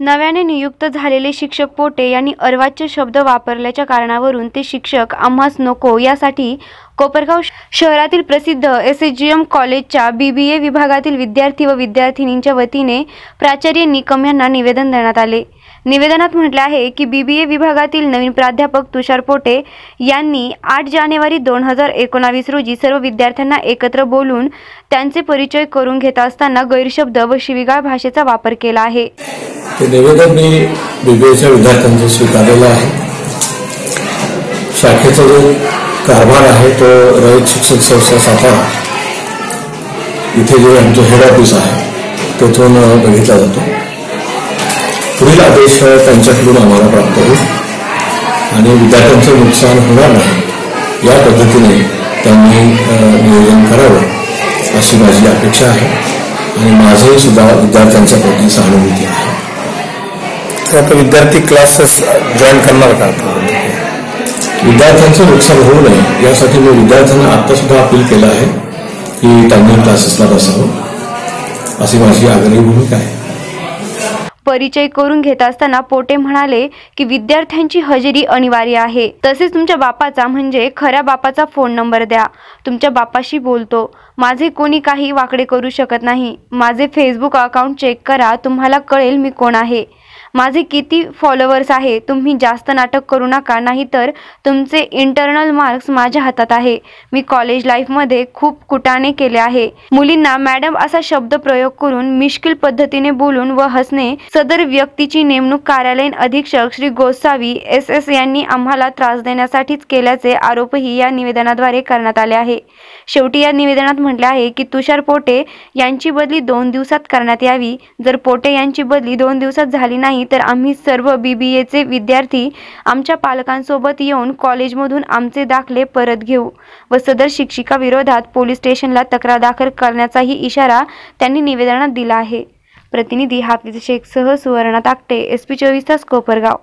नव्याने नियुक्त झालेले शिक्षक पोटे यांनी अर्वाच्य शब्द वापरल्याच्या कारणावरून ते शिक्षक आम्हास नको यासाठी कोपरगाव शहरातील प्रसिद्ध एस एच जी एम कॉलेजच्या बी बी ए विभागातील विद्यार्थी व विद्यार्थिनींच्या वतीने प्राचार्य निकम यांना निवेदन देण्यात आले. निवेदनात म्हटले आहे की बी बी ए विभागातील नवीन प्राध्यापक तुषार पोटे यांनी आठ जानेवारी दोन हजार एकोणावीस रोजी सर्व विद्यार्थ्यांना एकत्र बोलून त्यांचे परिचय करून घेत असताना गैरशब्द व शिवीगाळ भाषेचा वापर केला आहे. ते निवेदन मी बीबीएच्या विद्यार्थ्यांचं स्वीकारलेलं आहे. शाखेचा जो कारभार आहे तो रयत शिक्षक संस्था सातारा इथे जे आमचं हेड ऑफिस आहे तेथून बघितला जातो. पुढील आदेश त्यांच्याकडून आम्हाला प्राप्त होईल. आणि विद्यार्थ्यांचं नुकसान होणार नाही या पद्धतीने त्यांनी नियोजन करावं अशी माझी अपेक्षा आहे. आणि माझंही सुद्धा विद्यार्थ्यांच्या प्रती सहानुभूती आहे. आता विद्यार्थी क्लासेस जॉईन करणार का? विद्यार्थ्यांचं नुकसान होऊ नये. यासाठी मी विद्यार्थ्यांना आता सुद्धा अपील केलं आहे की त्यांनी क्लासेसला बसावं. अशी माझी आग्रही भूमिका आहे. परिचय करून घेत असताना पोटे म्हणाले की विद्यार्थ्यांची हजेरी अनिवार्य आहे. तसेच तुमच्या बापाचा म्हणजे खऱ्या बापाचा फोन नंबर द्या. तुमच्या बापाशी बोलतो. माझे कोणी काही वाकडे करू शकत नाही. माझे फेसबुक अकाउंट चेक करा. तुम्हाला कळेल मी कोण आहे. माझे किती फॉलोअर्स आहे तुम्ही जास्त नाटक करू नका नाहीतर तुमचे इंटरनल मार्क्स माझ्या हातात आहे. मी कॉलेज लाईफमध्ये खूप कुटाणे केले आहे. मुलींना मॅडम असा शब्द प्रयोग करून मिश्किल पद्धतीने बोलून व हसणे सदर व्यक्तीची नेमणूक कार्यालयीन अधीक्षक श्री गोसावी एस एस यांनी आम्हाला त्रास देण्यासाठीच केल्याचे आरोपही या निवेदनाद्वारे करण्यात आले आहे. शेवटी या निवेदनात म्हटले आहे की तुषार पोटे यांची बदली दोन दिवसात करण्यात यावी. जर पोटे यांची बदली दोन दिवसात झाली नाही नाही तर आम्ही सर्व बी बी एचे विद्यार्थी आमच्या पालकांसोबत येऊन कॉलेजमधून आमचे दाखले परत घेऊ व सदर शिक्षिका विरोधात पोलीस स्टेशनला तक्रार दाखल करण्याचाही इशारा त्यांनी निवेदनात दिला आहे. प्रतिनिधी हाफिज शेखसह सुवर्णा ताकटे एस पी चोवीस तास कोपरगाव.